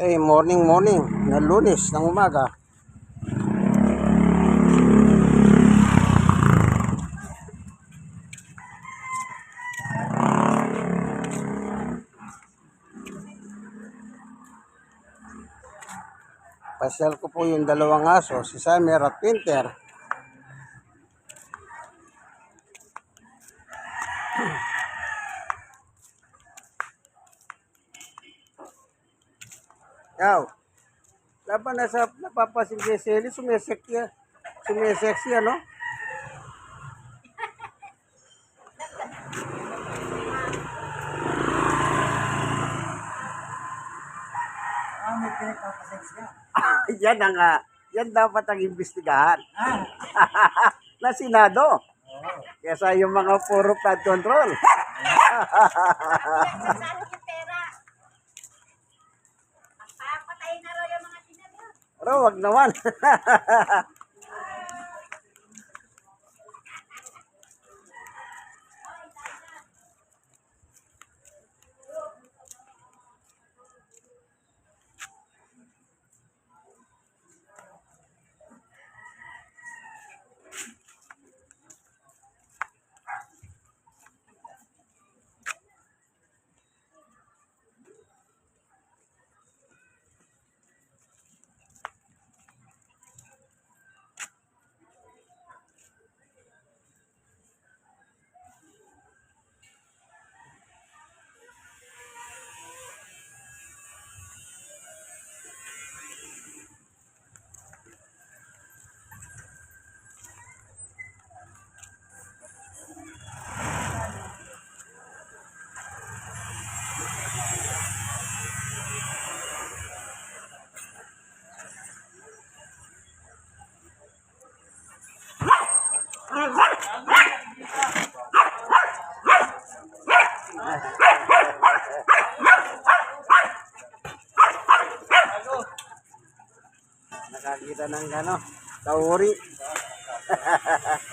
Okay, morning morning na lunes ng umaga. Pasyal ko po yung dalawang aso, si Summer at Winter. Yaw. Laban na sa napapasin kay Selly, sumisek yan. Sumisek siya, no? Ah, may pinagpapasex ka. yan ang, ah, yan dapat ang imbestigahan Ah, na Senado. oo. Kesa yung mga puro flood control. Saan yung pera? Papatayin na raw yung mga sinado. Pero wag naman. Nakakita ng ano, tauri.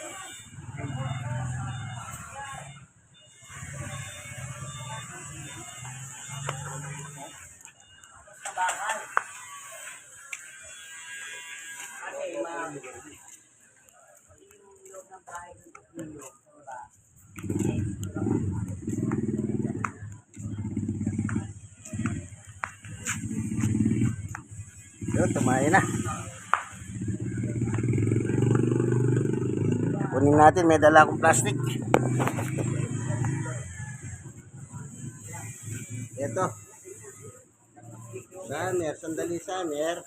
Yun, tumayo na. Kunin natin, may dala akong plastic. Ito. Summer, sandali summer.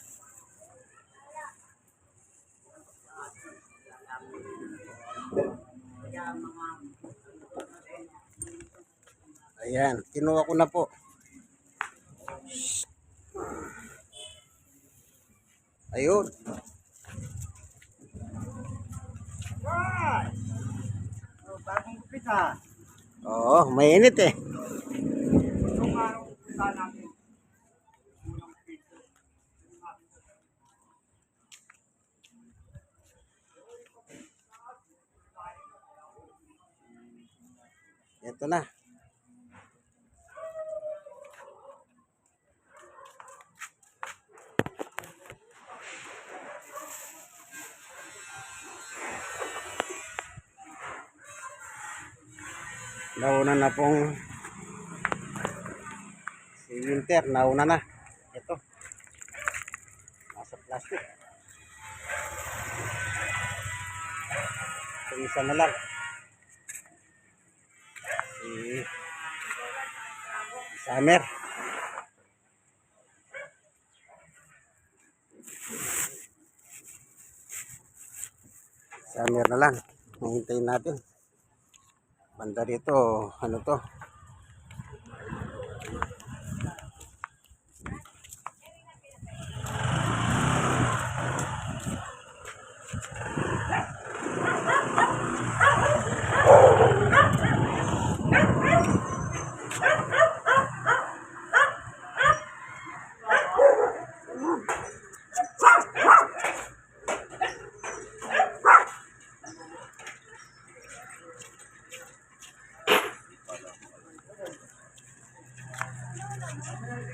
Ayan, kinuha ko na po. Ayun. Oh. Oo, mainit eh. Ito na. Nauna na pong si Winter, nauna na. Ito. Nasa plastic. So, isa na lang. Si Summer. Summer na lang. Hintayin natin. Banda rito, ano to? Naman.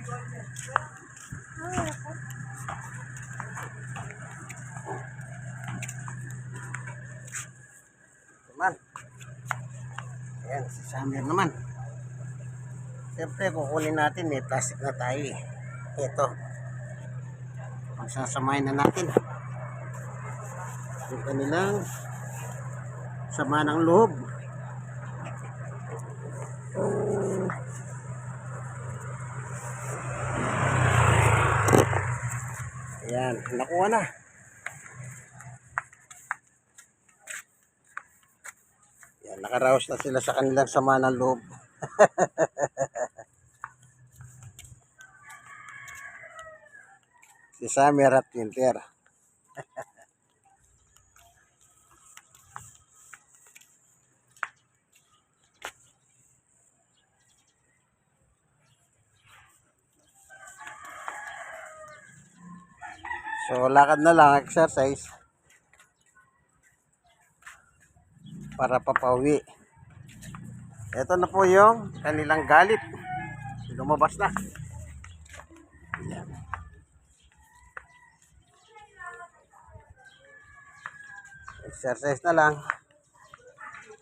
Ayan, si Samir naman. Siyempre, kukunin natin. May plastic na tayo eh. Ito. Pagsasamahin na natin. Yung kanilang sama ng loob. Ayan, nakuha na. Yan, nakaraos na sila sa kanilang sama ng loob. si Samir at Quinter. So, lakad na lang, exercise. Para papauwi. Ito na po yung kanilang galit. Lumabas na. Exercise na lang.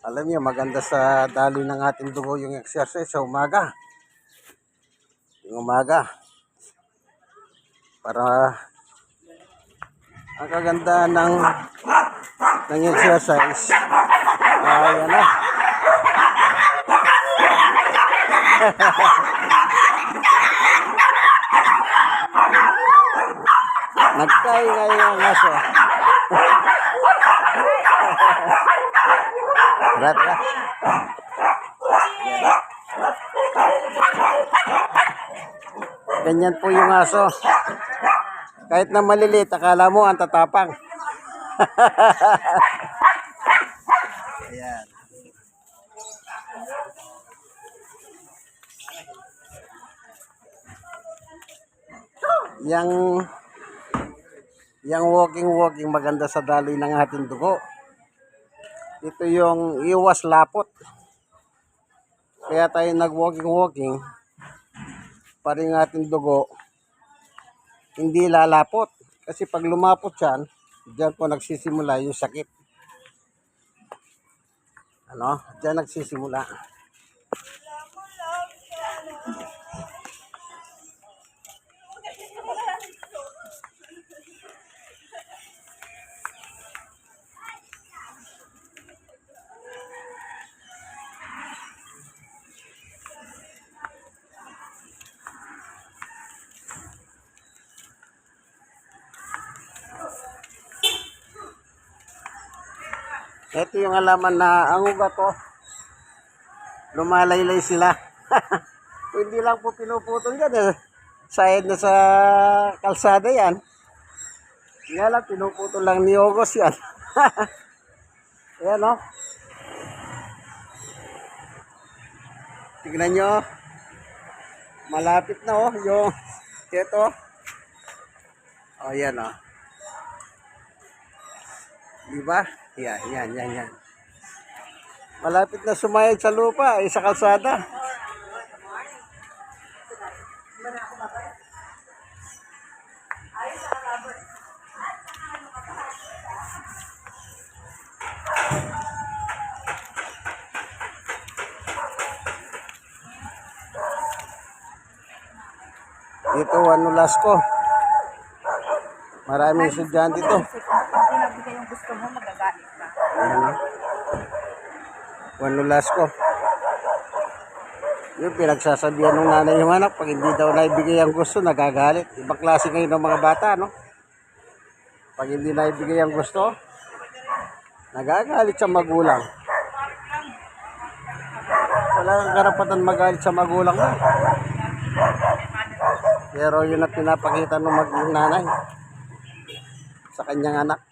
Alam niyo, maganda sa dali ng ating dugo yung exercise sa umaga. Yung umaga. Para ang kaganda ng ng exercise. Ay ano? Nagkain nga yung aso. Tara tara ganyan po yung aso kahit na maliliit, akala mo ang tatapang. Ayan. Yang yang walking walking maganda sa daloy ng ating dugo. Ito yung iwas lapot. Kaya tayo nag walking walking para yung ating dugo hindi lalapot. Kasi pag lumapot yan, diyan po nagsisimula yung sakit. Ano? Diyan nagsisimula. Ito yung alaman na ang ugat ko. Lumalaylay sila. Hindi lang po pinuputol yan eh. Sahid na sa kalsada yan. Nga lang, pinuputol lang ni Ogos yan. Ayan o. Tignan nyo. Malapit na oh. Yung, ito. O, yan o. Diba? Yan, yan, yan, yan. Malapit na sumayad sa lupa, eh, sa kalsada. Dito, ano last ko. Maraming estudyante dito. Hindi nagbigay yung gusto mo, magagalit ka. Ano? Wano last ko. Yung pinagsasabihan ng nanay yung anak, pag hindi daw naibigay ang gusto, nagagalit. Ibang klase ngayon ng mga bata, no? Pag hindi naibigay ang gusto, nagagalit sa magulang. Wala kang karapatan magalit sa magulang mo. Pero yun ang pinapakita ng mag nanay sa kanyang anak.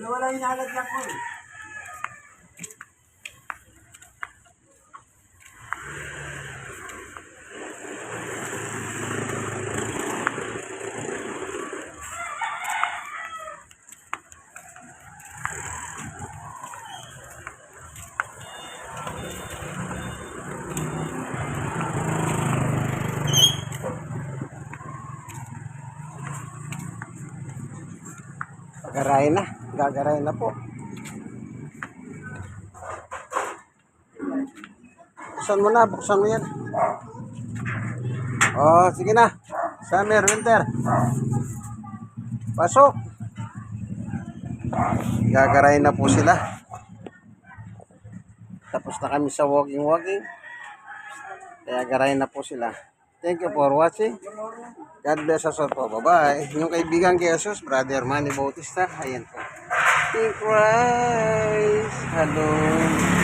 Dalawa lang yung nalagyan ko eh. Gagaray na. Gagaray na po. Buksan mo na. Buksan mo yan. Oh, sige na. Summer, winter. Pasok. Gagaray na po sila. Tapos na kami sa walking-walking. Kaya garay na po sila. Thank you for watching. God bless us all po. Bye-bye. Yung kaibigan kay Jesus, Brother Manny Bautista. Ayan po. In Christ. Hello.